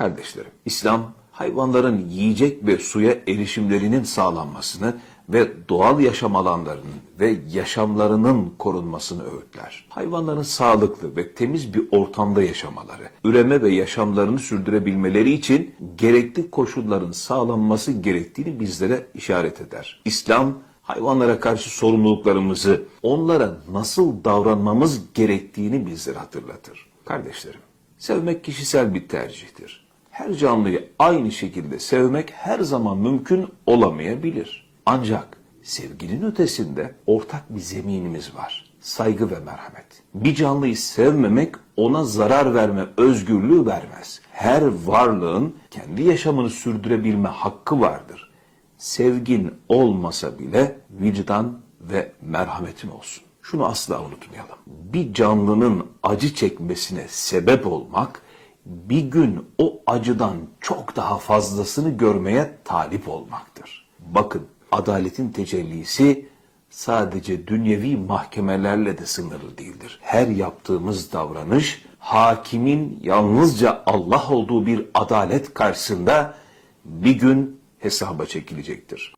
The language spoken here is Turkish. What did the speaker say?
Kardeşlerim, İslam hayvanların yiyecek ve suya erişimlerinin sağlanmasını ve doğal yaşam alanlarının ve yaşamlarının korunmasını öğütler. Hayvanların sağlıklı ve temiz bir ortamda yaşamaları, üreme ve yaşamlarını sürdürebilmeleri için gerekli koşulların sağlanması gerektiğini bizlere işaret eder. İslam hayvanlara karşı sorumluluklarımızı, onlara nasıl davranmamız gerektiğini bizlere hatırlatır. Kardeşlerim, sevmek kişisel bir tercihtir. Her canlıyı aynı şekilde sevmek her zaman mümkün olamayabilir. Ancak sevginin ötesinde ortak bir zeminimiz var. Saygı ve merhamet. Bir canlıyı sevmemek ona zarar verme özgürlüğü vermez. Her varlığın kendi yaşamını sürdürebilme hakkı vardır. Sevgin olmasa bile vicdan ve merhametin olsun. Şunu asla unutmayalım. Bir canlının acı çekmesine sebep olmak, bir gün o acıdan çok daha fazlasını görmeye talip olmaktır. Bakın, adaletin tecellisi sadece dünyevi mahkemelerle de sınırlı değildir. Her yaptığımız davranış, hakimin yalnızca Allah olduğu bir adalet karşısında bir gün hesaba çekilecektir.